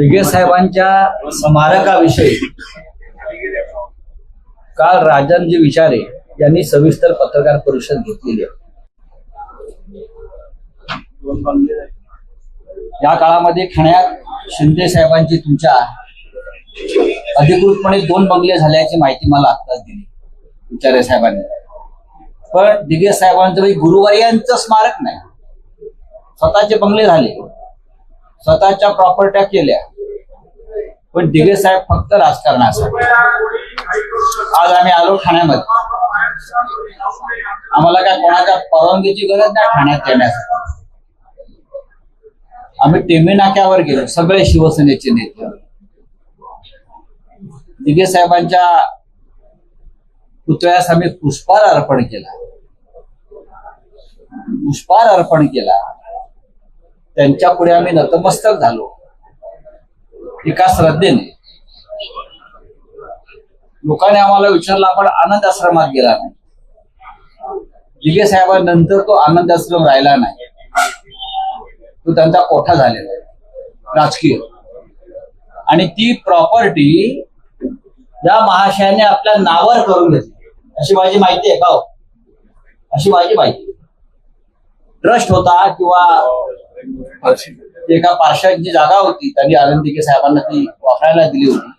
दिघे साहेबांच्या स्मारकाविषयी काल राजनजी विचारे यांनी सविस्तर पत्रकार परिषद घेतलेली आहे. या काळामध्ये ठाण्यात शिंदे साहेबांची तुमच्या अधिकृतपणे दोन बंगले झाल्याची माहिती मला आत्ताच दिली विचारे साहेबांनी. पण दिघे साहेबांचं काही गुरुवारी यांचं स्मारक नाही. स्वतःचे बंगले झाले. स्वतःच्या प्रॉपर्ट्या केल्या. पण दिघे साहेब फक्त राजकारणासाठी. आज आम्ही आलो ठाण्यामध्ये. आम्हाला काय कोणाच्या परवानगीची गरज नाही ठाण्यात येण्यासाठी आम्ही टेमी नाक्यावर गेलो सगळे शिवसेनेचे नेते. दिघे साहेबांच्या पुतळ्यास आम्ही पुष्पार अर्पण केला. पुष्पार अर्पण केला. त्यांच्या पुढे आम्ही नतमस्तक झालो. एका श्रद्धेने लोकांनी आम्हाला विचारलं आपण आनंद आश्रमात गेला नाही. दिघे साहेबांनंतर तो आनंद आश्रम राहिला नाही. तो त्यांचा कोठा झालेला आहे? राजकीय. आणि ती प्रॉपर्टी या महाशयाने आपल्या नावावर करून घेतली. अशी माझी माहिती आहे का हो? अशी माझी माहिती ट्रस्ट होता किंवा हो. एका पार्शाची जागा होती त्यांनी आनंद दिघे साहेबांना ती वापरायला दिली होती.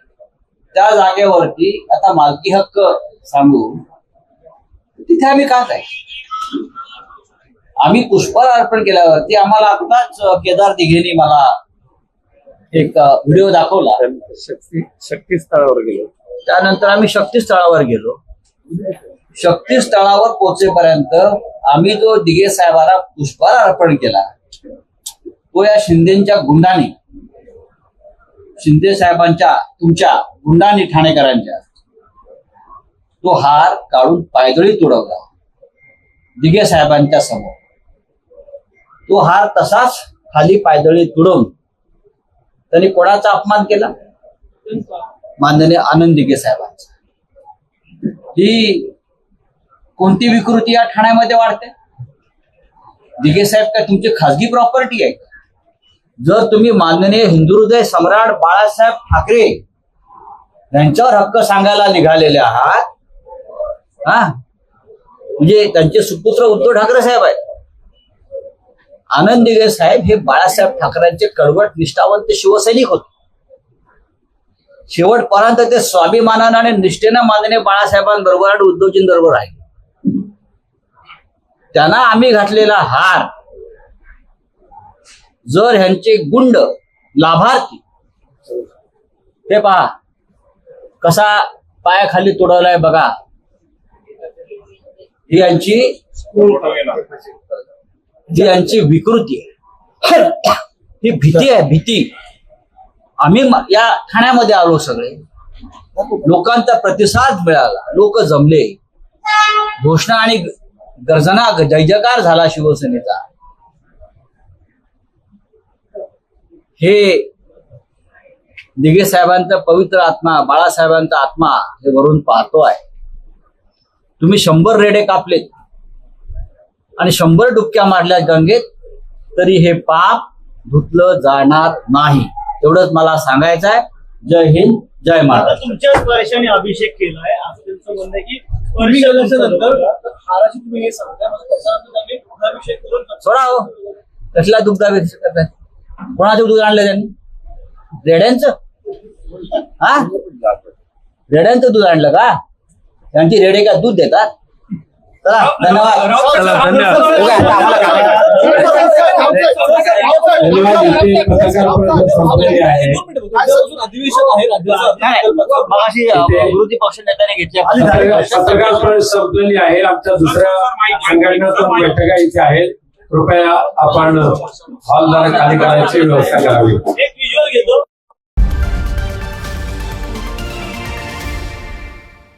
त्या जागेवरती आता मालकी हक्क सांगू तिथे आम्ही का काय आम्ही पुष्पहार अर्पण केल्यावरती आम्हाला आत्ताच केदार दिघेनी मला एक व्हिडिओ दाखवला. शक्ती शक्ती स्थळावर गेलो. त्यानंतर आम्ही शक्तीस्थळावर गेलो. शक्तीस्थळावर पोहोचेपर्यंत आम्ही जो दिघे साहेबाला पुष्पहार अर्पण केला. तो या शिंदेच्या गुंडाने शिंदे साहेबांच्या तुमच्या गुंडाने ठाणेकरांच्या तो हार काढून पायदळी तुडवला. दिघे साहेबांच्या समोर. तो हार तसाच खाली पायदळी तुडवून त्यांनी कोणाचा अपमान केला? माननीय आनंद दिघे साहेबांचा. ही कोणती विकृती या ठाण्यामध्ये वाढते? दिघे साहेब काय तुमची खासगी प्रॉपर्टी आहे जर तुम्ही माननीय हिंदू हृदय सम्राट बाळासाहेब ठाकरे यांच्यावर हक्क सांगायला निघालेले आहात हा? म्हणजे त्यांचे सुपुत्र उद्धव ठाकरे साहेब आहेत. आनंद दिघे साहेब हे बाळासाहेब ठाकरेंचे कडवट निष्ठावंत शिवसैनिक होते. शेवटपर्यंत ते स्वाभिमानानं आणि निष्ठेनं मानणे बाळासाहेबांबरोबर आणि उद्धवजींबरोबर आहे त्यांना आम्ही घातलेला हार जर ह्यांचे गुंड लाभार्थी ते पहा कसा पायाखाली तोडवलाय बघा. ही यांची ही यांची विकृती आहे. ही भीती आहे भीती. आम्ही या ठाण्यामध्ये आलो सगळे. लोकांचा प्रतिसाद मिळाला लोक जमले. घोषणा आणि गर्जना ग- जय जयकार झाला शिवसेनेचा. हे दिघे साहेबांचा पवित्र आत्मा बाळासाहेबांचा आत्मा हे वरून पाहतो आहे तुम्ही शंभर रेडे कापलेत. आणि शंभर डुबक्या मारल्या गंगेत तरी हे पाप धुतलं जाणार नाही. एवढंच मला सांगायचं आहे. जय हिंद जय महाराष्ट्र तुमच्या स्पर्शाने अभिषेक केलाय. त्यांचं म्हणणं आहे की तुम्ही हे सांगताय. हो. कसला दुग्धाभिषेक करताय? कोणाचं दूध आणलं त्यांनी रेड्यांचं हा रेड्यांचं दूध आणलं का त्यांची रेडे का दूध देतात चला धन्यवाद विरोधी पक्ष नेत्याने घेतली पत्रकार संपलेली आहे आमच्या दुसऱ्या संघटनात्मक बैठका इथे आहेत कृपया आपण हॉल जरा खाली करायची व्यवस्था करावी एक व्हिज्युअल घेतो